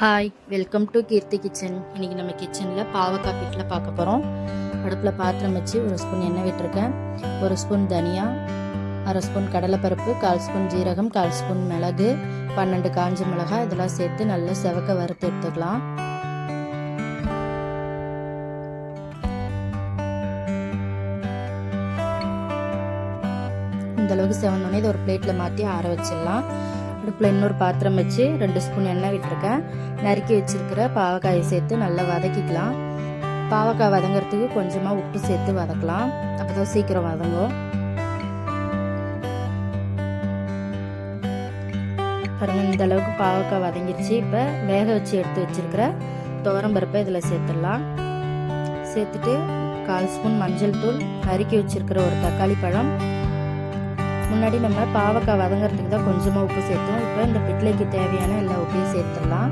Hi welcome to Keerthi kitchen இன்றைக்கி நம்ம கிச்சனில் பாவக்காய் பிட்டில் பார்க்க போகிறோம் அடுப்பில் பாத்திரம் வச்சு ஒரு ஸ்பூன் எண்ணெய் விட்டுருக்கேன். ஒரு ஸ்பூன் தனியா அரை ஸ்பூன் கடலைப்பருப்பு கால் ஸ்பூன் ஜீரகம் கால் ஸ்பூன் மிளகு பன்னெண்டு காஞ்ச மிளகாய் இதெல்லாம் சேர்த்து நல்லா செவக்க வறுத்து எடுத்துக்கலாம் இந்தளவுக்கு செவந்தோடனே இதை ஒரு பிளேட்டில் மாற்றி ஆற வச்சிடலாம். அடுப்பில் இன்னொரு பாத்திரம் வச்சு ரெண்டு ஸ்பூன் எண்ணெய் விட்டுருக்கேன். நறுக்கி வச்சிருக்கிற பாவக்காயை சேர்த்து நல்லா வதக்கிக்கலாம். பாவக்காய் வதங்கிறதுக்கு கொஞ்சமாக உப்பு சேர்த்து வதக்கலாம். அப்போ தான் சீக்கிரம் வதங்கும். பாருங்கள் இந்த அளவுக்கு பாவக்காய் வதங்கிடுச்சு. இப்போ வேக வச்சு எடுத்து வச்சிருக்கிற துவரம் பருப்பை இதில் சேர்த்துடலாம். சேர்த்துட்டு கால் ஸ்பூன் மஞ்சள் தூள் நறுக்கி வச்சிருக்கிற ஒரு தக்காளி பழம். முன்னாடி நம்ம பாவக்காய் வதங்கிறதுக்கு தான் கொஞ்சமாக உப்பு சேர்த்தோம். இப்போ இந்த பிட்லைக்கு தேவையான எல்லா உப்பையும் சேர்த்துடலாம்.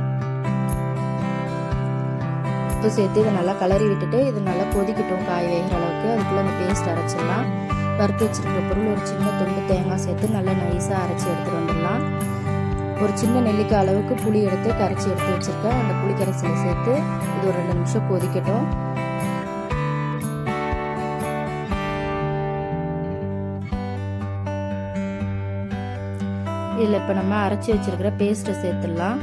உப்பு சேர்த்து இதை நல்லா கலரி விட்டுட்டு இது நல்லா கொதிக்கட்டும் காய் வேகிற அளவுக்கு. அதுக்குள்ளே அந்த பேஸ்ட் அரைச்சிடலாம். வறுத்து வச்சிருக்கிற பொருள் ஒரு சின்ன துண்டு தேங்காய் சேர்த்து நல்லா நைஸாக அரைச்சி எடுத்துகிட்டு வந்துடலாம். ஒரு சின்ன நெல்லிக்காய் அளவுக்கு புளி எடுத்து கரைச்சி எடுத்து வச்சுருக்கேன். அந்த புளி கரைசலை சேர்த்து இது ஒரு ரெண்டு நிமிஷம் கொதிக்கட்டும். இதில் இப்போ நம்ம அரைச்சி வச்சிருக்கிற பேஸ்ட்டை சேர்த்துடலாம்.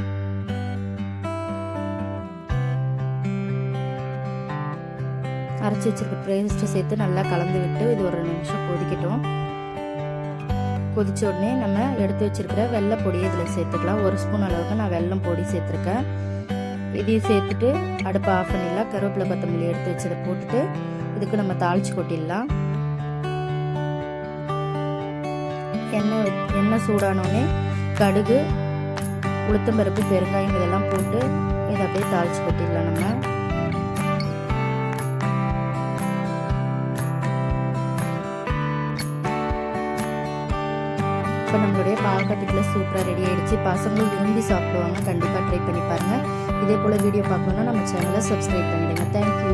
அரைச்சி வச்சிருக்க பேஸ்ட்டை சேர்த்து நல்லா கலந்து விட்டு இது ஒரு நிமிஷம் கொதிக்கட்டும். கொதிச்ச உடனே நம்ம எடுத்து வச்சிருக்கிற வெள்ளை பொடியை இதில் சேர்த்துக்கலாம். ஒரு ஸ்பூன் அளவுக்கு நான் வெல்லம் பொடி சேர்த்துருக்கேன். இதையும் சேர்த்துட்டு அடுப்பை ஆஃப் பண்ணிடலாம். கருவேப்பிலை கொத்தமல்லி எடுத்து வச்சதை போட்டுட்டு இதுக்கு நம்ம தாளிச்சு கொட்டிடலாம். எண்ணெய் எண்ணெய் சூடானோடனே கடுகு உளுத்தம்பருப்பு பெருங்காயம் இதெல்லாம் போட்டு இதை அப்படியே தாளிச்சு கொட்டிடலாம் நம்ம. இப்போ நம்மளுடைய பாவக்காய் சூப்பராக ரெடி ஆகிடுச்சு பசங்களும் விரும்பி சாப்பிடுவாங்க. கண்டிப்பாக ட்ரை பண்ணி பாருங்கள் இதே போல் வீடியோ பார்க்கணுன்னா நம்ம சேனலை சப்ஸ்கிரைப் பண்ணிடுங்க. தேங்க்யூ